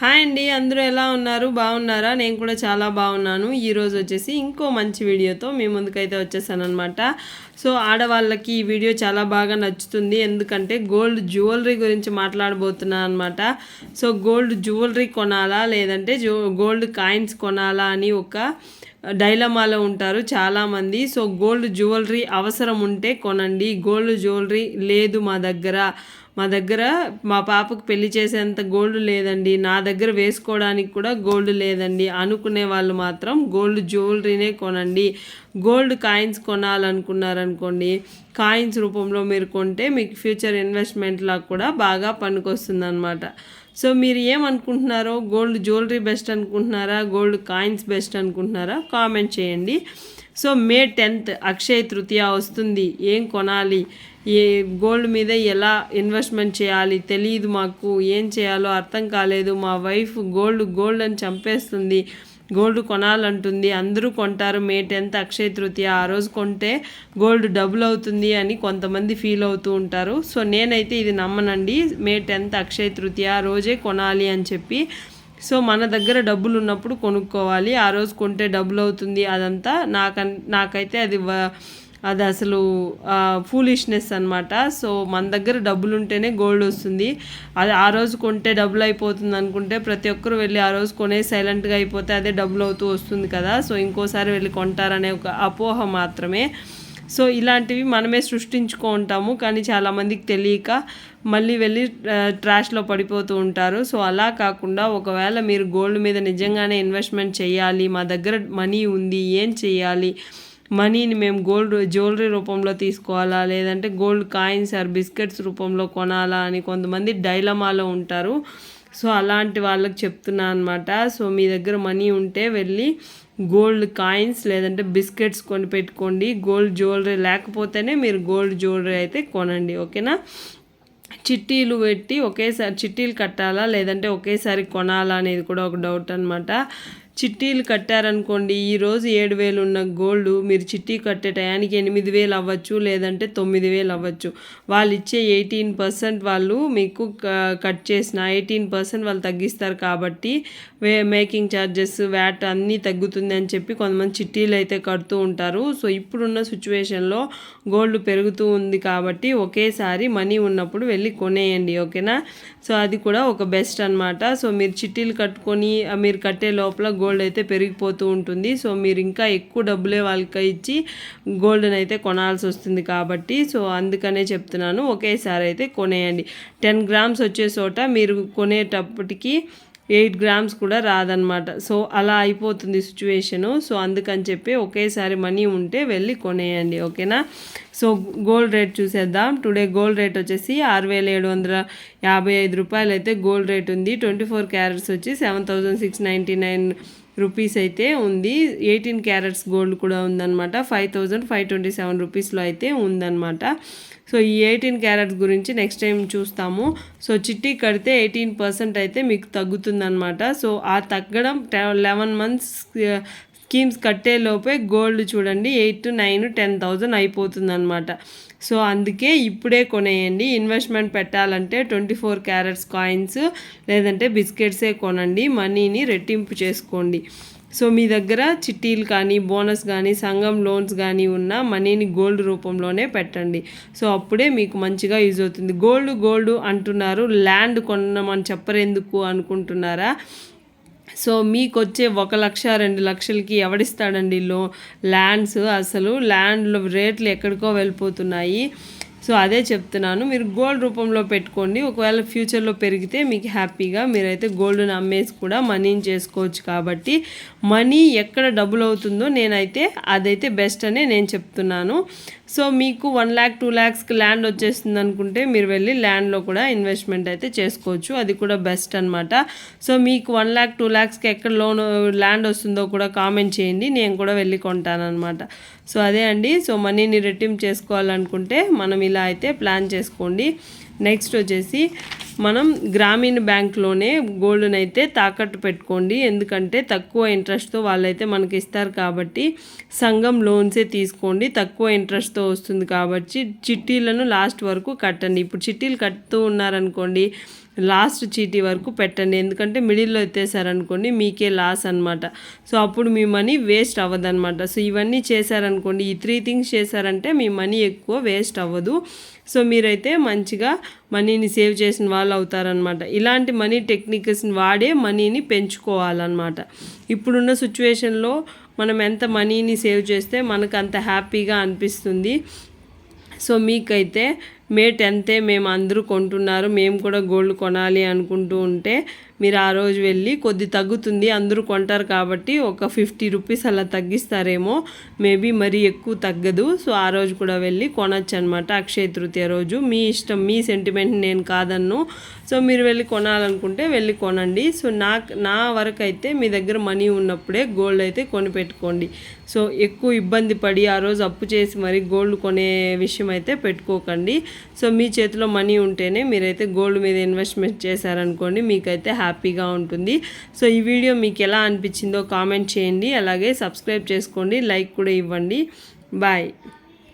Hi అండి అందరూ ఎలా ఉన్నారు? బాగున్నారా? నేను కూడా చాలా బాగున్నాను. ఈరోజు వచ్చేసి ఇంకో మంచి వీడియోతో మీ ముందుకైతే వచ్చేసాను అనమాట సో ఆడవాళ్ళకి ఈ వీడియో చాలా బాగా నచ్చుతుంది. ఎందుకంటే గోల్డ్ జ్యువెలరీ గురించి మాట్లాడబోతున్నాను అనమాట సో గోల్డ్ జ్యువెలరీ కొనాలా? లేదంటే గోల్డ్ కాయిన్స్ కొనాలా? అని ఒక డైలమాలో ఉంటారు చాలామంది. సో గోల్డ్ జ్యువెలరీ అవసరం ఉంటే కొనండి. గోల్డ్ జ్యువెలరీ లేదు మా దగ్గర. మా దగ్గర మా పాపకు పెళ్ళి చేసేంత గోల్డ్ లేదండి. నా దగ్గర వేసుకోవడానికి కూడా గోల్డ్ లేదండి. అనుకునే వాళ్ళు మాత్రం గోల్డ్ జ్యువెలరీనే కొనండి. గోల్డ్ కాయిన్స్ కొనాలనుకున్నారనుకోండి కాయిన్స్ రూపంలో మీరు కొంటే మీకు ఫ్యూచర్ ఇన్వెస్ట్మెంట్లా కూడా బాగా పనికొస్తుంది అనమాట సో మీరు ఏమనుకుంటున్నారో గోల్డ్ జ్యువెలరీ బెస్ట్ అనుకుంటున్నారా గోల్డ్ కాయిన్స్ బెస్ట్ అనుకుంటున్నారా కామెంట్ చేయండి. So May tenth Akshaya Tritiya వస్తుంది. ఏం కొనాలి? ఏ గోల్డ్ మీద ఎలా ఇన్వెస్ట్మెంట్ చేయాలి? తెలియదు మాకు. ఏం చేయాలో అర్థం కాలేదు. మా వైఫ్ గోల్డ్ గోల్డ్ అని చంపేస్తుంది. గోల్డ్ కొనాలంటుంది. అందరూ కొంటారు. మే టెన్త్ అక్షయ తృతీయ ఆ రోజు కొంటే గోల్డ్ డబుల్ అవుతుంది అని కొంతమంది ఫీల్ అవుతూ ఉంటారు. సో నేనైతే ఇది నమ్మనండి. మే టెన్త్ అక్షయ తృతీయ రోజే కొనాలి అని చెప్పి. సో మన దగ్గర డబ్బులు ఉన్నప్పుడు కొనుక్కోవాలి. ఆ రోజు కొంటే డబ్బులు అవుతుంది అదంతా. నాకన్ నాకైతే అది అది అసలు ఫూలిష్నెస్ అనమాట సో మన దగ్గర డబ్బులు ఉంటేనే గోల్డ్ వస్తుంది. అది ఆ రోజు కొంటే డబ్బులు అయిపోతుంది అనుకుంటే ప్రతి ఒక్కరు వెళ్ళి ఆ రోజు కొనే సైలెంట్గా అయిపోతే అదే డబ్బులు అవుతూ వస్తుంది కదా. సో ఇంకోసారి వెళ్ళి కొంటారనే ఒక అపోహ మాత్రమే. సో ఇలాంటివి మనమే సృష్టించుకో ఉంటాము. కానీ చాలామందికి తెలియక మళ్ళీ వెళ్ళి ట్రాష్లో పడిపోతూ ఉంటారు. సో అలా కాకుండా ఒకవేళ మీరు గోల్డ్ మీద నిజంగానే ఇన్వెస్ట్మెంట్ చేయాలి మా దగ్గర మనీ ఉంది ఏం చేయాలి మనీని మేము గోల్డ్ జ్యువెలరీ రూపంలో తీసుకోవాలా? లేదంటే గోల్డ్ కాయిన్స్ ఆర్ బిస్కెట్స్ రూపంలో కొనాలా? అని కొంతమంది డైలమాలో ఉంటారు. సో అలాంటి వాళ్ళకి చెప్తున్నా అనమాట సో మీ దగ్గర మనీ ఉంటే వెళ్ళి గోల్డ్ కాయిన్స్ లేదంటే బిస్కెట్స్ కొని పెట్టుకోండి. గోల్డ్ జ్యువెలరీ లేకపోతేనే మీరు గోల్డ్ జ్యువెలరీ అయితే కొనండి. ఓకేనా? చిట్టీలు పెట్టి ఒకేసారి చిట్టీలు కట్టాలా? లేదంటే ఒకేసారి కొనాలా అనేది కూడా ఒక డౌట్ అనమాట చిట్టీలు కట్టారనుకోండి ఈరోజు ఏడు వేలు ఉన్న గోల్డ్ మీరు చిట్టీ కట్టే టయానికి ఎనిమిది వేలు అవ్వచ్చు లేదంటే తొమ్మిది వేలు అవ్వచ్చు. వాళ్ళు ఇచ్చే ఎయిటీన్ పర్సెంట్ వాళ్ళు మీకు కట్ చేసిన ఎయిటీన్ పర్సెంట్ వాళ్ళు తగ్గిస్తారు కాబట్టి వే మేకింగ్ ఛార్జెస్ వ్యాట్ అన్నీ తగ్గుతుంది అని చెప్పి కొంతమంది చిట్టీలు అయితే కడుతూ ఉంటారు. సో ఇప్పుడున్న సిచ్యువేషన్లో గోల్డ్ పెరుగుతూ ఉంది కాబట్టి ఒకేసారి మనీ ఉన్నప్పుడు వెళ్ళి కొనేయండి ఓకేనా? సో అది కూడా ఒక బెస్ట్ అనమాట సో మీరు చిట్టీలు కట్టుకొని మీరు కట్టే లోపల గోల్డ్ అయితే పెరిగిపోతూ ఉంటుంది. సో మీరు ఇంకా ఎక్కువ డబ్బులే వాళ్ళకి ఇచ్చి గోల్డ్ని అయితే కొనాల్సి వస్తుంది కాబట్టి సో అందుకనే చెప్తున్నాను. ఒకేసారి అయితే కొనేయండి. టెన్ గ్రామ్స్ వచ్చే చోట మీరు కొనేటప్పటికి ఎయిట్ గ్రామ్స్ కూడా రాదనమాట సో అలా అయిపోతుంది సిచ్యువేషను. సో అందుకని చెప్పి ఒకేసారి మనీ ఉంటే వెళ్ళి కొనేయండి ఓకేనా? సో గోల్డ్ రేట్ చూసేద్దాం. టుడే గోల్డ్ రేట్ వచ్చేసి ఆరు వేల ఏడు వందల యాభై ఐదు రూపాయలు అయితే గోల్డ్ రేట్ ఉంది. ట్వంటీ ఫోర్ క్యారెట్స్ వచ్చి seven thousand six ninety nine rupees అయితే ఉంది. ఎయిటీన్ క్యారెట్స్ గోల్డ్ కూడా ఉందన్నమాట. Five thousand five twenty seven రూపీస్లో అయితే ఉందన్నమాట. సో ఈ ఎయిటీన్ క్యారెట్స్ గురించి నెక్స్ట్ టైం చూస్తాము. సో చిట్టి కడితే ఎయిటీన్ పర్సెంట్ అయితే మీకు తగ్గుతుందనమాట సో ఆ తగ్గడం లెవెన్ మంత్స్ స్కీమ్స్ కట్టేలోపే గోల్డ్ చూడండి eight to nine ten thousand అయిపోతుందన్నమాట. So అందుకే ఇప్పుడే కొనేయండి. ఇన్వెస్ట్మెంట్ పెట్టాలంటే ట్వంటీ ఫోర్ క్యారెట్స్ కాయిన్స్ లేదంటే బిస్కెట్సే కొనండి. మనీని రెట్టింపు చేసుకోండి. సో మీ దగ్గర చిట్టీలు కానీ బోనస్ కానీ సంఘం లోన్స్ కానీ ఉన్న మనీని గోల్డ్ రూపంలోనే పెట్టండి. సో అప్పుడే మీకు మంచిగా యూజ్ అవుతుంది. గోల్డ్ గోల్డ్ అంటున్నారు ల్యాండ్ కొనమని చెప్పరెందుకు అనుకుంటున్నారా? సో మీకు వచ్చే ఒక లక్ష రెండు లక్షలకి ఎవడిస్తాడండి లో ల్యాండ్స్ అసలు ల్యాండ్లో రేట్లు ఎక్కడికో వెళ్ళిపోతున్నాయి. సో అదే చెప్తున్నాను. మీరు గోల్డ్ రూపంలో పెట్టుకోండి. ఒకవేళ ఫ్యూచర్లో పెరిగితే మీకు హ్యాపీగా మీరైతే గోల్డ్ని అమ్మేసి కూడా మనీని చేసుకోవచ్చు కాబట్టి మనీ ఎక్కడ డబ్బులు అవుతుందో నేనైతే అదైతే బెస్ట్ అనే నేను చెప్తున్నాను. సో మీకు వన్ ల్యాక్ టూ ల్యాక్స్కి ల్యాండ్ వచ్చేస్తుంది అనుకుంటే మీరు వెళ్ళి ల్యాండ్లో కూడా ఇన్వెస్ట్మెంట్ అయితే చేసుకోవచ్చు. అది కూడా బెస్ట్ అనమాట సో మీకు వన్ ల్యాక్ టూ ల్యాక్స్కి ఎక్కడ లోన్ ల్యాండ్ వస్తుందో కూడా కామెంట్ చేయండి. నేను కూడా వెళ్ళి కొంటానమాట సో అదే అండి. సో మనీని రెట్టింపు చేసుకోవాలనుకుంటే మనం ఇలా అయితే ప్లాన్ చేసుకోండి. నెక్స్ట్ వచ్చేసి మనం గ్రామీణ బ్యాంక్లోనే గోల్డ్ని అయితే తాకట్టు పెట్టుకోండి. ఎందుకంటే తక్కువ ఇంట్రెస్ట్తో వాళ్ళైతే మనకి ఇస్తారు కాబట్టి సంఘం లోన్సే తీసుకోండి. తక్కువ ఇంట్రెస్ట్తో వస్తుంది కాబట్టి చిట్టీలను లాస్ట్ వరకు కట్టండి. ఇప్పుడు చిట్టీలు కట్టుతూ ఉన్నారనుకోండి లాస్ట్ చీటీ వరకు పెట్టండి. ఎందుకంటే మిడిల్లో ఎత్తేసారనుకోండి మీకే లాస్ అనమాట సో అప్పుడు మీ మనీ వేస్ట్ అవ్వదన్నమాట. సో ఇవన్నీ చేశారనుకోండి ఈ త్రీ థింగ్స్ చేశారంటే మీ మనీ ఎక్కువ వేస్ట్ అవ్వదు. సో మీరైతే మంచిగా మనీని సేవ్ చేసిన వాళ్ళు అవుతారనమాట ఇలాంటి మనీ టెక్నిక్స్ని వాడే మనీని పెంచుకోవాలన్నమాట. ఇప్పుడున్న సిచ్యువేషన్లో మనం ఎంత మనీని సేవ్ చేస్తే మనకు అంత హ్యాపీగా అనిపిస్తుంది. సో మీకైతే మే టెన్తే మేము అందరూ కొంటున్నారు మేము కూడా గోల్డ్ కొనాలి అనుకుంటూ ఉంటే మీరు ఆ రోజు వెళ్ళి కొద్ది తగ్గుతుంది అందరూ కొంటారు కాబట్టి ఒక ఫిఫ్టీ రూపీస్ అలా తగ్గిస్తారేమో మేబీ మరీ ఎక్కువ తగ్గదు. సో ఆ రోజు కూడా వెళ్ళి కొనొచ్చు అనమాట అక్షయ తృతీయ రోజు. మీ ఇష్టం మీ సెంటిమెంట్ నేను కాదన్ను. సో మీరు వెళ్ళి కొనాలనుకుంటే వెళ్ళి కొనండి. సో నా నా వరకు అయితే మీ దగ్గర మనీ ఉన్నప్పుడే గోల్డ్ అయితే కొనిపెట్టుకోండి సో ఎక్కువ ఇబ్బంది పడి ఆ రోజు అప్పు చేసి మరి గోల్డ్ కొనే విషయం అయితే పెట్టుకోకండి. సో మీ చేతిలో మనీ ఉంటేనే మీరైతే గోల్డ్ మీద ఇన్వెస్ట్మెంట్ చేశారనుకోండి మీకైతే హ్యాపీగా ఉంటుంది. సో ఈ వీడియో మీకు ఎలా అనిపించిందో కామెంట్ చేయండి అలాగే సబ్స్క్రైబ్ చేసుకోండి లైక్ కూడా ఇవ్వండి. బాయ్.